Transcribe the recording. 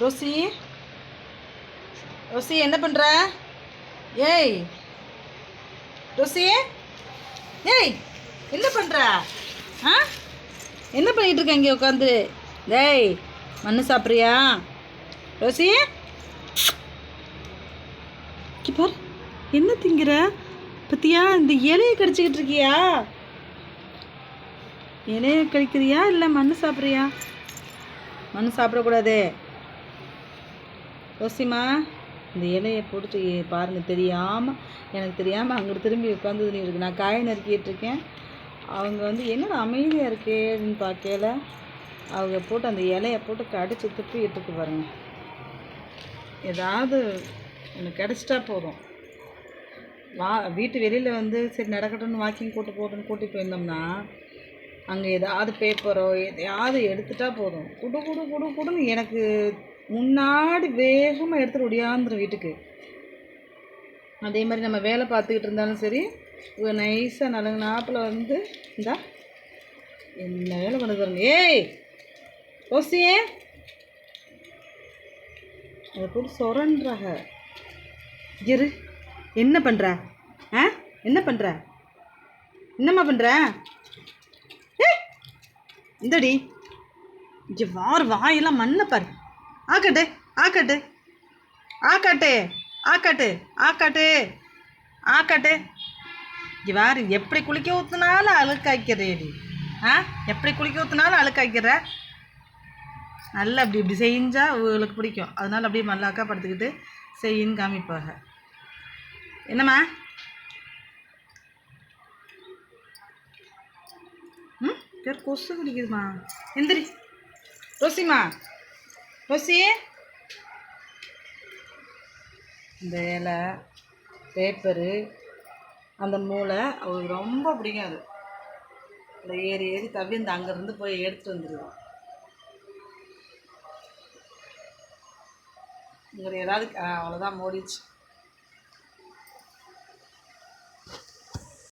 Rousey? Rousey என்ன பண்ணுற ஏய் ரோசி? ஏய் என்ன பண்ணுற ஆ? என்ன பண்ணிட்டு இருக்க இங்கே உட்காந்து டேய் மண்ணு சாப்பிட்றியா? ரோசி? இங்க என்ன திங்கிற? பத்தியா இந்த இலையை கடிச்சிக்கிட்டு இருக்கியா? இலையை கடிக்கிறியா இல்லை மண்ணு சாப்பிட்றியா? மண்ணு சாப்பிடக்கூடாது. ரோசிமா இந்த இலையை போட்டு பாருங்க தெரியாமல் எனக்கு தெரியாமல் அங்கிட்டு திரும்பி உட்காந்து இருக்கு. நான் காய் நறுக்கிட்டு இருக்கேன். அவங்க வந்து என்னடா அமைதியாக இருக்கே? அப்படின்னு பார்க்கல. அவங்க போட்டு அந்த இலையை போட்டு கடிச்சு துப்பிட்டு இட்டுக்கு பாருங்க. ஏதாவது எனக்கு கிடச்சிட்டா போதும். வா வீட்டு வெளியில் வந்து சரி நடக்கட்டும்னு வாக்கிங் கூட்டு போட்டுன்னு கூட்டி போயிருந்தோம்னா அங்கே ஏதாவது பேப்பரோ எதையாவது எடுத்துட்டா போதும். குடு குடு குடு குடுன்னு எனக்கு முன்னாடி வேகமாக எடுத்துட்டு ஒடியாந்துரும் வீட்டுக்கு. அதே மாதிரி நம்ம வேலை பார்த்துக்கிட்டு இருந்தாலும் சரி நைஸாக நலங்கு நாப்பில் வந்து இந்தா என்ன வேலை பண்ண தரணும் ஏய் ஓசியே அதை போட்டு சொரன்றாக இரு என்ன பண்ணுற ஆ என்ன பண்ணுற என்னம்மா பண்ணுற ஏய் இந்தடி. இங்கே வார் வாயெல்லாம் மண்ணை பாரு. ஆக்கட்டு ஆக்கட்டு. ஆக்கட்டு ஆக்காட்டு ஆக்காட்டு. ஆக்காட்டு. இவார் எப்படி குளிக்க ஊற்றுனாலும் அழுக்காக்கிறேடி ஆ? எப்படி குளிக்க ஊற்றுனாலும் அழுக்காக்கிற நல்லா அப்படி இப்படி செஞ்சால் உங்களுக்கு பிடிக்கும். அதனால் அப்படியே மல்லாக்கா படுத்துக்கிட்டு செய்யின்னு காமிப்பாங்க. என்னம்மா? ம்? பேர் கொசு குடிக்குதுமா எந்திரி. ரோசிமா ரோசி? இந்த இலை பேப்பரு அந்த மூளை அவளுக்கு ரொம்ப பிடிக்கும் அது. இந்த ஏறி ஏறி தவி இந்த அங்கேருந்து போய் எடுத்துட்டு வந்துடுவோம் இங்கே ஏதாவது அவ்வளோதான் மூடிச்சு